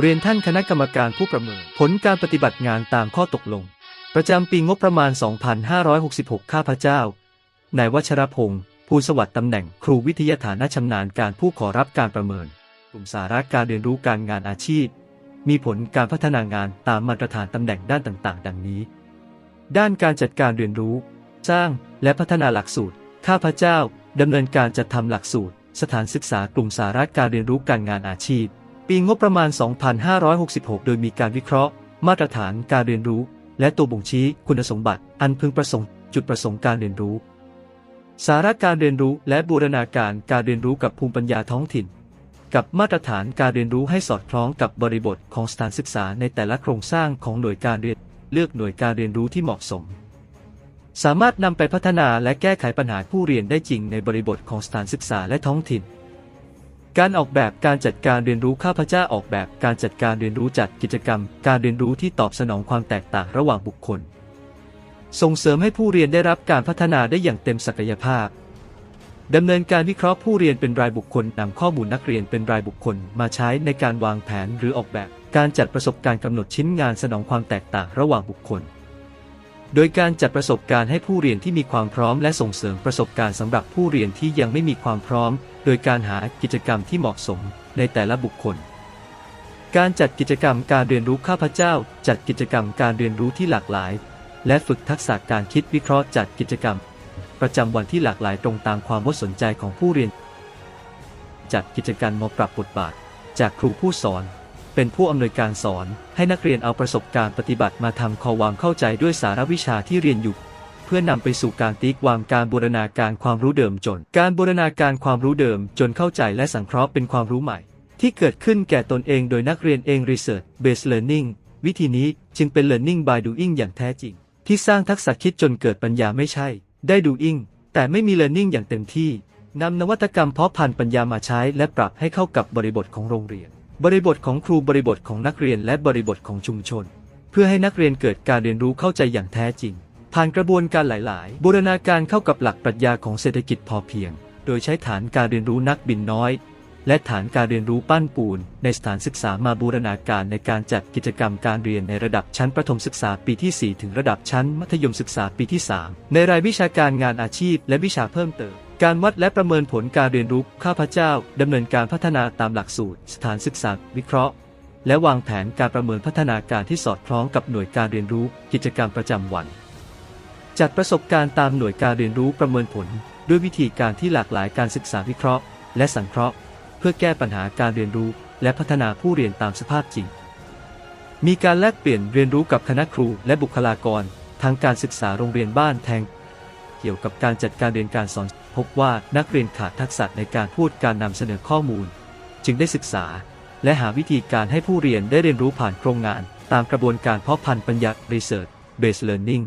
เรียนท่านคณะกรรมการผู้ประเมิน ผลการปฏิบัติงานตามข้อตกลง ประจำปีงบประมาณ 2566 ข้าพเจ้านายวัชรพงศ์ภูสวัสดิ์ตำแหน่งครูวิทยาฐานะชำนาญการผู้ขอรับการประเมิน กลุ่มสาระการเรียนรู้การงานอาชีพ มีผลการพัฒนางานตามมาตรฐานตำแหน่งด้านต่างๆ ดังนี้ ด้านการจัดการเรียนรู้ สร้างและพัฒนาหลักสูตร ข้าพเจ้าดำเนินการจัดทำหลักสูตร สถานศึกษากลุ่มสาระการเรียนรู้การงานอาชีพ ปีงบประมาณ 2566 โดยมีการวิเคราะห์ มาตรฐานการเรียนรู้ และตัวบ่งชี้คุณสมบัติ อันพึงประสงค์ จุดประสงค์การเรียนรู้ สาระการเรียนรู้และบูรณาการการเรียนรู้กับภูมิปัญญาท้องถิ่น กับมาตรฐานการเรียนรู้ให้สอดคล้องกับบริบทของสถานศึกษาในแต่ละโครงสร้างของหน่วยการเรียนเลือกหน่วยการเรียนรู้ที่เหมาะสม สามารถนำไปพัฒนาและแก้ไขปัญหาผู้เรียนได้จริงในบริบทของสถานศึกษาและท้องถิ่น การออกแบบการจัดการเรียนรู้ข้าพเจ้าออกแบบการจัดการเรียนรู้จัดกิจกรรม การเรียนรู้ที่ตอบสนองความแตกต่างระหว่างบุคคล ส่งเสริมให้ผู้เรียนได้รับการพัฒนาได้อย่างเต็มศักยภาพดำเนินการวิเคราะห์ผู้เรียนเป็นรายบุคคลนำข้อมูลนักเรียนเป็นรายบุคคลมาใช้ในการวางแผนหรือออกแบบ การจัดประสบการณ์กำหนดชิ้นงานสนองความแตกต่างระหว่างบุคคล โดยการจัดประสบการณ์ให้ผู้เรียนที่มีความพร้อมและส่งเสริมประสบการณ์สำหรับผู้เรียนที่ยังไม่มีความพร้อม โดยการหากิจกรรมที่เหมาะสมในแต่ละบุคคล การจัดกิจกรรมการเรียนรู้ข้าพเจ้า จัดกิจกรรมการเรียนรู้ที่หลากหลาย และฝึกทักษะการคิดวิเคราะห์จัดกิจกรรม ประจำวันที่หลากหลายตรงตามความสนใจของผู้เรียน จัดกิจกรรมมาปรับบทบาท จากครูผู้สอน เป็นผู้อำนวยการสอน ให้นักเรียนเอาประสบการณ์ปฏิบัติมาทำข้อความเข้าใจด้วยสารวิชาที่เรียนอยู่ เพื่อนำไปสู่การตีความการบูรณาการความรู้เดิมจน การบูรณาการความรู้เดิมจนเข้าใจและสังเคราะห์เป็นความรู้ใหม่ ที่เกิดขึ้นแก่ตนเองโดยนักเรียนเอง Research Based Learning วิธีนี้จึงเป็น Learning by Doing อย่างแท้จริง ที่สร้างทักษะคิดจนเกิดปัญญาไม่ใช่ ได้ Doing แต่ไม่มี Learning อย่างเต็มที่นำนวัตกรรมเพาะพันธุ์ปัญญามาใช้และปรับให้เข้ากับบริบทของโรงเรียน บริบทของครูบริบทของนักเรียนและบริบทของชุมชน เพื่อให้นักเรียนเกิดการเรียนรู้เข้าใจอย่างแท้จริง ผ่านกระบวนการหลาย ๆ บูรณาการเข้ากับหลักปรัชญาของเศรษฐกิจพอเพียง โดยใช้ฐานการเรียนรู้นักบินน้อย และฐานการเรียนรู้ปั้นปูน ในสถานศึกษามาบูรณาการในการจัดกิจกรรมการเรียนในระดับชั้นประถมศึกษาปีที่ 4 ถึงระดับชั้นมัธยมศึกษาปีที่ 3 ในรายวิชาการงานอาชีพ และวิชาเพิ่มเติม การวัดและประเมินผลการเรียนรู้ข้าพเจ้าดำเนินการพัฒนาตามหลักสูตร สถานศึกษา วิเคราะห์ และวางแผนการประเมินพัฒนาการที่สอดคล้องกับหน่วยการเรียนรู้ กิจกรรมประจำวัน จัดประสบการณ์ตามหน่วยการเรียนรู้ประเมินผล ด้วยวิธีการที่หลากหลายการศึกษาวิเคราะห์ และสังเคราะห์ เพื่อแก้ปัญหาการเรียนรู้ และพัฒนาผู้เรียนตามสภาพจริง มีการแลกเปลี่ยนเรียนรู้กับคณะครูและบุคลากร ทางการศึกษาโรงเรียนบ้านแทง เกี่ยวกับการจัดการเรียนการสอน พบว่านักเรียนขาดทักษะในการพูดการนำเสนอข้อมูล จึงได้ศึกษา และหาวิธีการให้ผู้เรียนได้เรียนรู้ผ่านโครงงาน ตามกระบวนการเพาะพันธุ์ปัญญา Research Based Learning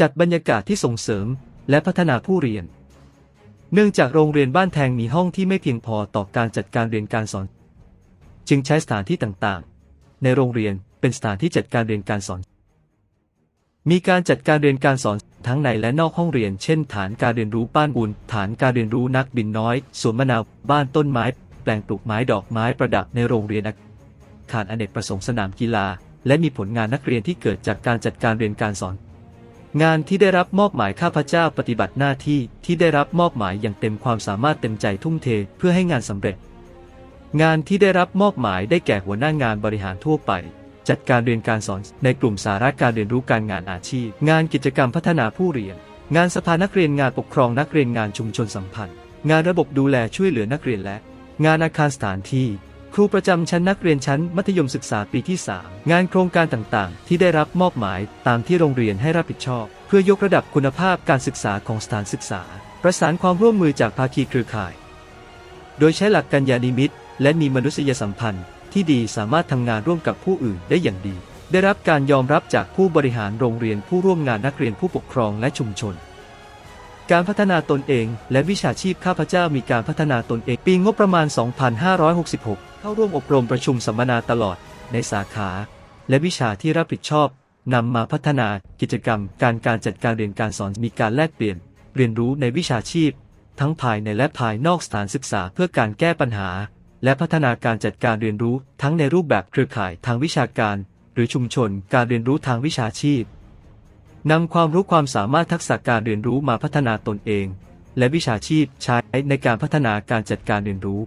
จัดบรรยากาศที่ส่งเสริมและพัฒนาผู้เรียน เนื่องจากโรงเรียนบ้านแทงมีห้องที่ไม่เพียงพอต่อการจัดการเรียนการสอน จึงใช้สถานที่ต่างๆ ในโรงเรียนเป็นสถานที่จัดการเรียนการสอน มีการจัดการเรียนการสอนทั้งในและนอกห้องเรียน เช่น ฐานการเรียนรู้บ้านบุญฐานการเรียนรู้นักบินน้อย สวนมะนาว บ้านต้นไม้ แปลงปลูกไม้ดอกไม้ประดับในโรงเรียนอาคารอเนกประสงค์สนามกีฬา และมีผลงานนักเรียนที่เกิดจากการจัดการเรียนการสอน งานที่ได้รับมอบหมายข้าพเจ้าปฏิบัติหน้าที่ที่ได้รับมอบหมายอย่างเต็มความสามารถเต็มใจทุ่มเทเพื่อให้งานสำเร็จ งานที่ได้รับมอบหมายได้แก่หัวหน้างานบริหารทั่วไป จัดการเรียนการสอนในกลุ่มสาระการเรียนรู้การงานอาชีพ งานกิจกรรมพัฒนาผู้เรียน งานสภานักเรียนงานปกครองนักเรียนงานชุมชนสัมพันธ์ งานระบบดูแลช่วยเหลือนักเรียนและ งานอาคารสถานที่ ครูประจำชั้นนักเรียนชั้นมัธยมศึกษาปีที่ 3 งานโครงการต่างๆ ที่ได้รับมอบหมายตามที่โรงเรียนให้รับผิดชอบ เพื่อยกระดับคุณภาพการศึกษาของสถานศึกษา ประสานความร่วมมือจากภาคีเครือข่าย โดยใช้หลักกัญญานิมิตและมีมนุษยสัมพันธ์ ที่ดีสามารถทำงานร่วมกับผู้อื่นได้อย่างดี ได้รับการยอมรับจากผู้บริหารโรงเรียนผู้ร่วมงานนักเรียนผู้ปกครองและชุมชน การพัฒนาตนเอง และวิชาชีพข้าพเจ้ามีการพัฒนาตนเองปีงบประมาณ 2566 เข้าร่วมอบรมประชุมสัมมนาตลอด ในสาขา และวิชาที่รับผิดชอบนำมาพัฒนากิจกรรม การการจัดการเรียนการสอนมีการแลกเปลี่ยน เรียนรู้ในวิชาชีพ ทั้งภายในและภายนอกสถานศึกษาเพื่อการแก้ปัญหา และพัฒนาการจัดการเรียนรู้ทั้งในรูปแบบเครือข่ายทางวิชาการ หรือชุมชนการเรียนรู้ทางวิชาชีพนำความรู้ความสามารถทักษะการเรียนรู้มาพัฒนาตนเอง และวิชาชีพใช้ในการพัฒนาการจัดการเรียนรู้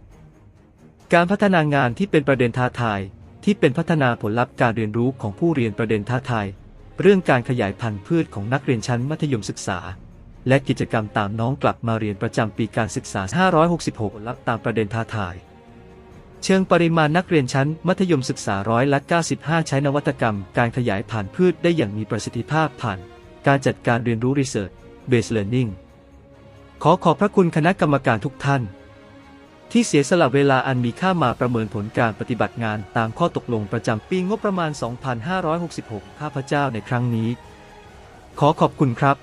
การพัฒนางานที่เป็นประเด็นท้าทาย ที่เป็นพัฒนาผลลัพธ์การเรียนรู้ของผู้เรียนประเด็นท้าทาย เรื่องการขยายพันธุ์พืชของนักเรียนชั้นมัธยมศึกษา และกิจกรรมตามน้องกลับมาเรียนประจำปีการศึกษา 566ผลลัพธ์ตามประเด็นท้าทาย เชิงปริมาณนักเรียนชั้น มัธยมศึกษาร้อยละ95 ใช้นวัตกรรม การขยายผ่านพืชได้อย่างมีประสิทธิภาพผ่าน การจัดการเรียนรู้ Research Based Learning ขอขอบพระคุณคณะกรรมการทุกท่าน ที่เสียสละเวลาอันมีค่ามาประเมินผลการปฏิบัติงานตามข้อตกลงประจำปีงบประมาณ 2566 ข้าพเจ้าในครั้งนี้ ขอขอบคุณครับ